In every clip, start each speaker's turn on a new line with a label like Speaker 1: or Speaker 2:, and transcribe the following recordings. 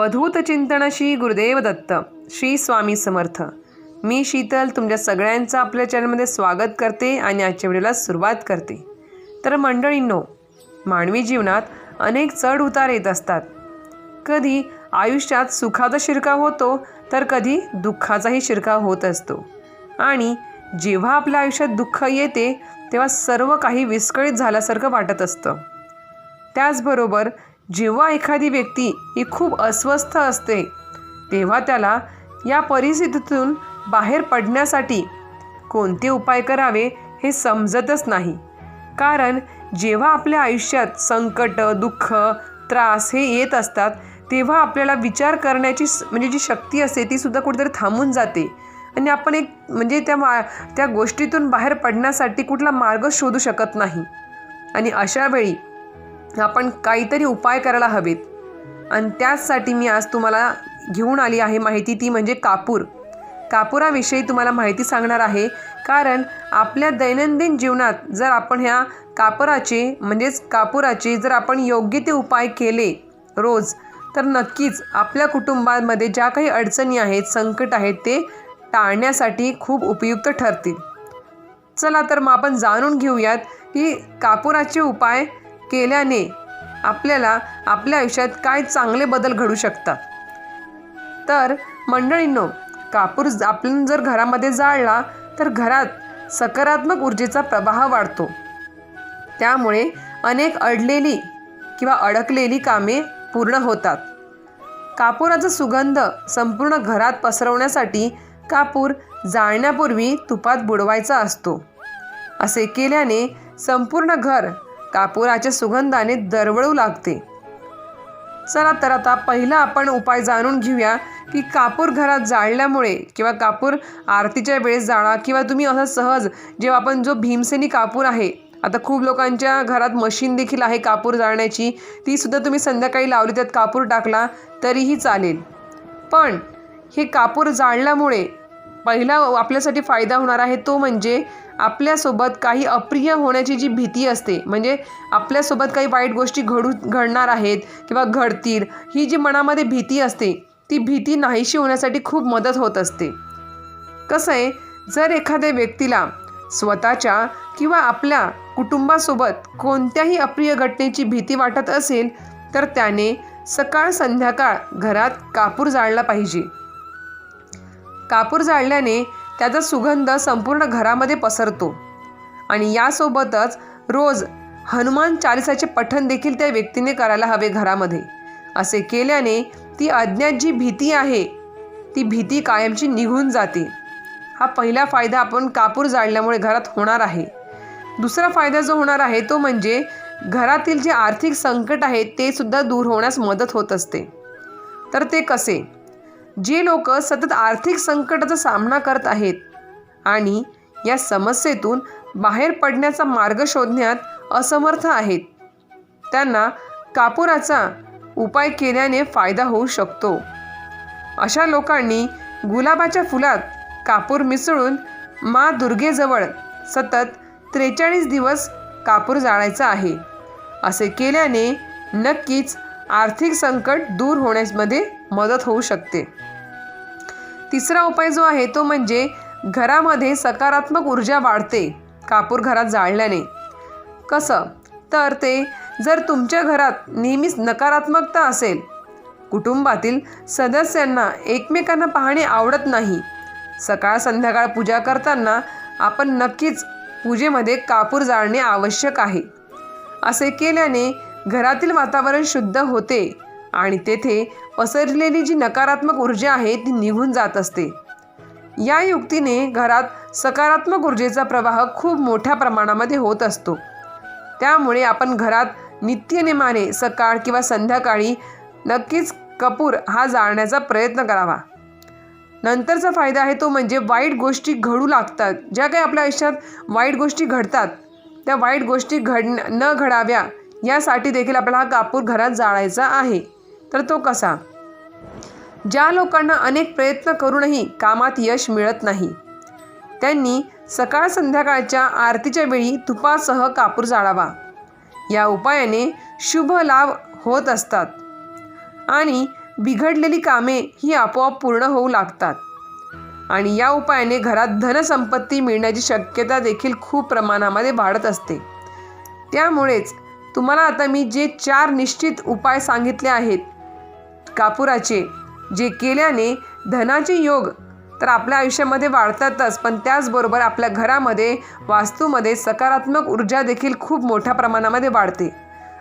Speaker 1: अवधूत चिंतन श्री गुरुदेव दत्त श्री स्वामी समर्थ. मी शीतल तुमच्या सगळ्यांचं आपल्या चॅनलमध्ये स्वागत करते आणि आजच्या व्हिडिओला सुरुवात करते. तर मंडळींनो मानवी जीवनात अनेक चढ उतार येत असतात. कधी आयुष्यात सुखाचा शिरकाव होतो तर कधी दुःखाचाही शिरकाव होत असतो. आणि जेव्हा आपल्या आयुष्यात दुःख येते तेव्हा सर्व काही विस्कळीत झाल्यासारखं वाटत असतं. त्याचबरोबर जेव्हा एखादी व्यक्ती ही खूप अस्वस्थ असते तेव्हा त्याला या परिस्थितीतून बाहेर पडण्यासाठी कोणते उपाय करावे हे समजतच नाही. कारण जेव्हा आपल्या आयुष्यात संकट दुःख त्रास हे येत असतात तेव्हा आपल्याला विचार करण्याची म्हणजे जी शक्ती असते ती सुद्धा कुठेतरी थांबून जाते. आणि आपण एक म्हणजे त्या मा त्या गोष्टीतून बाहेर पडण्यासाठी कुठला मार्ग शोधू शकत नाही. आणि अशा वेळी आपण काहीतरी उपाय करायला हवेत. आणि त्याचसाठी मी आज तुम्हाला घेऊन आली आहे माहिती ती म्हणजे कापूर. कापुराविषयी तुम्हाला माहिती सांगणार आहे कारण आपल्या दैनंदिन जीवनात जर आपण ह्या कापराचे म्हणजेच कापुराचे जर आपण योग्य ते उपाय केले रोज तर नक्कीच आपल्या कुटुंबामध्ये ज्या काही अडचणी आहेत संकट आहेत ते टाळण्यासाठी खूप उपयुक्त ठरतील. चला तर मग आपण जाणून घेऊयात की कापुराचे उपाय केल्याने आपल्याला आपल्या आयुष्यात काय चांगले बदल घडू शकतात. तर मंडळींनो कापूर आपण जर घरामध्ये जाळला तर घरात सकारात्मक ऊर्जेचा प्रवाह वाढतो. त्यामुळे अनेक अडलेली किंवा अडकलेली कामे पूर्ण होतात. कापुराचा सुगंध संपूर्ण घरात पसरवण्यासाठी कापूर जाळण्यापूर्वी तुपात बुडवायचा असतो. असे केल्याने संपूर्ण घर कापुराच्या सुगंधाने दरवळू लागते. चला तर आता पहिला आपण उपाय जाणून घेऊया की कापूर घरात जाळल्यामुळे किंवा कापूर आरतीच्या वेळेस जाळा किंवा तुम्ही असं सहज जेव्हा आपण जो भीमसेनी कापूर आहे आता खूप लोकांच्या घरात मशीन देखील आहे कापूर जाळण्याची ती सुद्धा तुम्ही संध्याकाळी लावली त्यात कापूर टाकला तरीही चालेल. पण हे कापूर जाळल्यामुळे पहिला आपल्यासाठी फायदा होणार आहे तो म्हणजे आपल्यासोबत काही अप्रिय होण्याची जी भीती असते म्हणजे आपल्यासोबत काही वाईट गोष्टी घडू घडणार आहेत किंवा घडतील ही जी मनामध्ये भीती असते ती भीती नाहीशी होण्यासाठी खूप मदत होत असते. कसं आहे जर एखाद्या व्यक्तीला स्वतःच्या किंवा आपल्या कुटुंबासोबत कोणत्याही अप्रिय घटनेची भीती वाटत असेल तर त्याने सकाळ संध्याकाळ घरात कापूर जाळला पाहिजे. कापूर जाळल्याने त्याचा सुगंध संपूर्ण घरामध्ये पसरतो. आणि यासोबतच रोज हनुमान चालिसाचे पठण देखील त्या व्यक्तीने करायला हवे घरामध्ये. असे केल्याने ती अज्ञात जी भीती आहे ती भीती कायमची निघून जाते. हा पहिला फायदा आपण कापूर जाळल्यामुळे घरात होणार आहे. दुसरा फायदा जो होणार आहे तो म्हणजे घरातील जे आर्थिक संकट आहे ते सुद्धा दूर होण्यास मदत होत असते. तर ते कसे? जे लोक सतत आर्थिक संकटाचा सामना करत आहेत आणि या समस्येतून बाहेर पडण्याचा मार्ग शोधण्यात असमर्थ आहेत. त्यांना कापुराचा उपाय केल्याने फायदा होऊ शकतो. अशा लोकांनी गुलाबाच्या फुलात कापूर मिसळून मा दुर्गेजवळ सतत त्रेचाळीस दिवस कापूर जाळायचा आहे. असे केल्याने नक्कीच आर्थिक संकट दूर होण्यामध्ये मदत होऊ शकते. तिसरा उपाय जो आहे तो म्हणजे घरामध्ये सकारात्मक ऊर्जा वाढते कापूर घरात जाळल्याने. कसं? तर ते जर तुमच्या घरात नेहमीच नकारात्मकता असेल कुटुंबातील सदस्यांना एकमेकांना पाहणे आवडत नाही. सकाळ संध्याकाळ पूजा करताना आपण नक्कीच पूजेमध्ये कापूर जाळणे आवश्यक आहे. असे केल्याने घरातील वातावरण शुद्ध होते आणि तेथे पसरलेली जी नकारात्मक ऊर्जा आहे ती निघून जात असते. या युक्तीने घरात सकारात्मक ऊर्जेचा प्रवाह खूप मोठ्या प्रमाणामध्ये होत असतो. त्यामुळे आपण घरात नित्यनेमाने सकाळ किंवा संध्याकाळी नक्कीच कपूर हा जाळण्याचा प्रयत्न करावा. नंतरचा फायदा आहे तो म्हणजे वाईट गोष्टी घडू लागतात. ज्या काही आपल्या आयुष्यात वाईट गोष्टी घडतात त्या वाईट गोष्टी घड न घडाव्या यासाठी देखील आपल्याला हा कापूर घरात जाळायचा आहे. तर तो कसा? ज्या लोकांना अनेक प्रयत्न करूनही कामात यश मिळत नाही त्यांनी सकाळ संध्याकाळच्या आरतीच्या वेळी तुपासह कापूर जाळावा. या उपायाने शुभ लाभ होत असतात आणि बिघडलेली कामे ही आपोआप पूर्ण होऊ लागतात. आणि या उपायाने घरात धनसंपत्ती मिळण्याची शक्यता देखील खूप प्रमाणामध्ये वाढत असते. त्यामुळेच तुम्हाला आता मी जे चार निश्चित उपाय सांगितले आहेत. कापुराचे जे केल्याने धनाचे योग तर आपल्या आयुष्यामध्ये वाढतातच पण त्याचबरोबर आपल्या घरामध्ये वास्तूमध्ये सकारात्मक ऊर्जा देखील खूप मोठ्या प्रमाणामध्ये वाढते.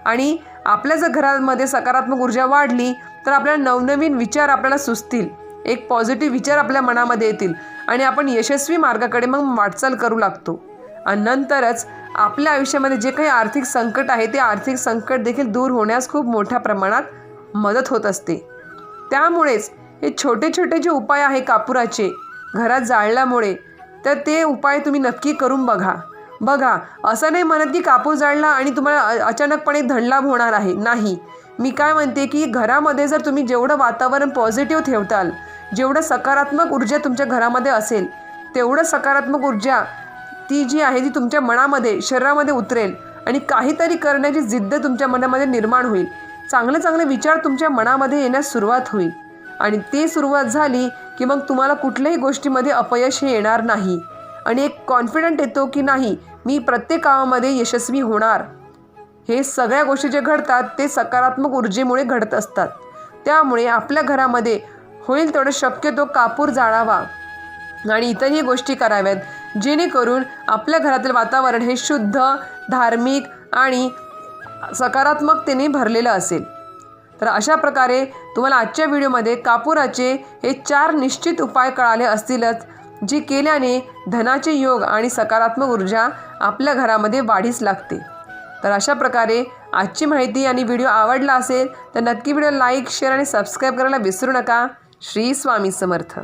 Speaker 1: आणि आपल्या जर घरामध्ये सकारात्मक ऊर्जा वाढली तर आपल्याला नवनवीन विचार आपल्याला सुचतील. एक पॉझिटिव्ह विचार आपल्या मनामध्ये येतील आणि आपण यशस्वी मार्गाकडे मग वाटचाल करू लागतो. आणि नंतरच आपल्या आयुष्यामध्ये जे काही आर्थिक संकट आहे ते आर्थिक संकट देखील दूर होण्यास खूप मोठ्या प्रमाणात मदत होत असते. त्यामुळेच हे छोटे छोटे जे उपाय आहे कापुराचे घरात जाळल्यामुळे तर ते उपाय तुम्ही नक्की करून बघा. बघा असं नाही म्हणत की कापूर जाळला आणि तुम्हाला अचानकपणे धनलाभ होणार आहे. नाही. मी काय म्हणते की घरामध्ये जर तुम्ही जेवढं वातावरण पॉझिटिव्ह ठेवताल जेवढं सकारात्मक ऊर्जा तुमच्या घरामध्ये असेल तेवढं सकारात्मक ऊर्जा ती जी आहे ती तुमच्या मनामध्ये शरीरामध्ये उतरेल आणि काहीतरी करण्याची जिद्द तुमच्या मनामध्ये निर्माण होईल. चांगले चांगले विचार तुमच्या मनामध्ये येण्यास सुरुवात होईल. आणि ते सुरुवात झाली की मग तुम्हाला कुठल्याही गोष्टीमध्ये अपयश हे येणार नाही. आणि एक कॉन्फिडंट येतो की नाही मी प्रत्येक कामामध्ये यशस्वी होणार. हे सगळ्या गोष्टी जे घडतात ते सकारात्मक ऊर्जेमुळे घडत असतात. त्यामुळे आपल्या घरामध्ये होईल तेवढं शक्यतो कापूर जाळावा. आणि इतरही गोष्टी कराव्यात. जेणेकरून आपल्या घरातील वातावरण हे शुद्ध धार्मिक आणि सकारात्मकतेने भरलेलं असेल. तर अशा प्रकारे तुम्हाला आजच्या व्हिडिओमध्ये कापुराचे हे चार निश्चित उपाय कळाले असतीलच जे केल्याने धनाचे योग आणि सकारात्मक ऊर्जा आपल्या घरामध्ये वाढीस लागते. तर अशा प्रकारे आजची माहिती आणि व्हिडिओ आवडला असेल तर नक्की व्हिडिओ लाईक शेअर आणि सबस्क्राईब करायला विसरू नका. श्री स्वामी समर्थ.